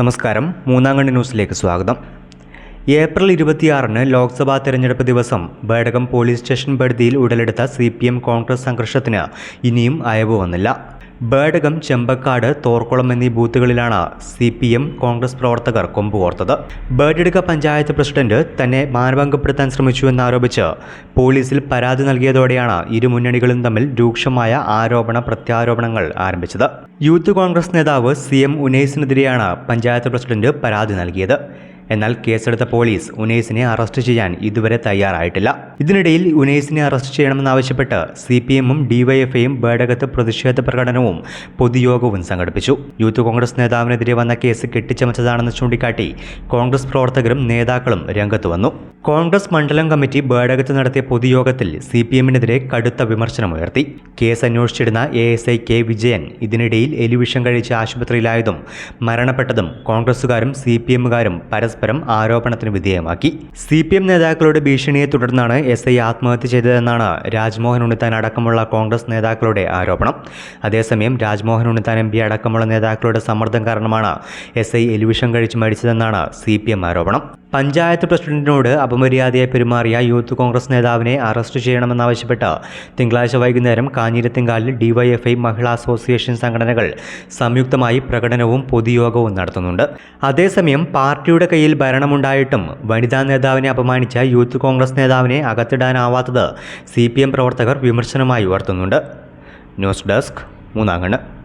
നമസ്കാരം. മൂന്നാം കണ്ണി ന്യൂസിലേക്ക് സ്വാഗതം. ഏപ്രിൽ ഇരുപത്തിയാറിന് ലോക്സഭാ തെരഞ്ഞെടുപ്പ് ദിവസം ബേഡകം പോലീസ് സ്റ്റേഷൻ പരിധിയിൽ ഉടലെടുത്ത സി പി എം കോൺഗ്രസ് സംഘർഷത്തിന് ഇനിയും അയവ് വന്നില്ല. ബേഡകം ചെമ്പക്കാട് തോർക്കുളം എന്നീ ബൂത്തുകളിലാണ് സി പി എം കോൺഗ്രസ് പ്രവർത്തകർ കൊമ്പുകോർത്തത് ബേഡെടുക്ക പഞ്ചായത്ത് പ്രസിഡന്റ് തന്നെ മാനഭംഗപ്പെടുത്താൻ ശ്രമിച്ചുവെന്നാരോപിച്ച് പോലീസിൽ പരാതി നൽകിയതോടെയാണ് ഇരു മുന്നണികളും തമ്മിൽ രൂക്ഷമായ ആരോപണ പ്രത്യാരോപണങ്ങൾ ആരംഭിച്ചത്. യൂത്ത് കോൺഗ്രസ് നേതാവ് സി എം ഉനൈസിനെതിരെയാണ് പഞ്ചായത്ത് പ്രസിഡന്റ് പരാതി നൽകിയത്. എന്നാൽ കേസെടുത്ത പോലീസ് ഉനൈസിനെ അറസ്റ്റ് ചെയ്യാൻ ഇതുവരെ തയ്യാറായിട്ടില്ല. ഇതിനിടയിൽ ഉനൈസിനെ അറസ്റ്റ് ചെയ്യണമെന്നാവശ്യപ്പെട്ട് സി പി എമ്മും ഡിവൈഎഫ്ഐയും ബേഡകത്ത് പ്രതിഷേധ പ്രകടനവും പൊതുയോഗവും സംഘടിപ്പിച്ചു. യൂത്ത് കോൺഗ്രസ് നേതാവിനെതിരെ വന്ന കേസ് കെട്ടിച്ചമച്ചതാണെന്ന് ചൂണ്ടിക്കാട്ടി കോൺഗ്രസ് പ്രവർത്തകരും നേതാക്കളും രംഗത്ത് വന്നു. കോൺഗ്രസ് മണ്ഡലം കമ്മിറ്റി ബേഡകത്ത് നടത്തിയ പൊതുയോഗത്തിൽ സി പി എമ്മിനെതിരെ കടുത്ത വിമർശനമുയർത്തി case അന്വേഷിച്ചിരുന്ന A S I K Vijayan ഇതിനിടയിൽ എലിവിഷം കഴിച്ച് ആശുപത്രിയിലായതും മരണപ്പെട്ടതും കോൺഗ്രസുകാരും സി പി എമ്മുകാരും പരസ്പരം ആരോപണത്തിന് വിധേയമാക്കി. സി പി എം നേതാക്കളുടെ ഭീഷണിയെ തുടർന്നാണ് എസ് ഐ ആത്മഹത്യ ചെയ്തതെന്നാണ് രാജ്മോഹൻ ഉണ്ണിത്താൻ അടക്കമുള്ള കോൺഗ്രസ് നേതാക്കളുടെ ആരോപണം. അതേസമയം രാജ്മോഹൻ ഉണ്ണിത്താൻ എം പി അടക്കമുള്ള നേതാക്കളുടെ സമ്മർദ്ദം കാരണമാണ് എസ് ഐ എലിവിഷം കഴിച്ച് മരിച്ചതെന്നാണ് സി പി എം ആരോപണം. പഞ്ചായത്ത് പ്രസിഡന്റിനോട് അപമര്യാദയായി പെരുമാറിയ യൂത്ത് കോൺഗ്രസ് നേതാവിനെ അറസ്റ്റ് ചെയ്യണമെന്നാവശ്യപ്പെട്ട് തിങ്കളാഴ്ച വൈകുന്നേരം കാഞ്ഞിരത്തിങ്കാലിൽ ഡിവൈഎഫ്ഐ മഹിളാ അസോസിയേഷൻ സംഘടനകൾ സംയുക്തമായി പ്രകടനവും പൊതുയോഗവും നടത്തുന്നുണ്ട്. അതേസമയം പാർട്ടിയുടെ കയ്യിൽ ഭരണമുണ്ടായിട്ടും വനിതാ നേതാവിനെ അപമാനിച്ച യൂത്ത് കോൺഗ്രസ് നേതാവിനെ അകത്തിടാനാവാത്തത് സി പ്രവർത്തകർ വിമർശനമായി ഉയർത്തുന്നുണ്ട്. News desk മൂന്നാങ്കണ്ണ്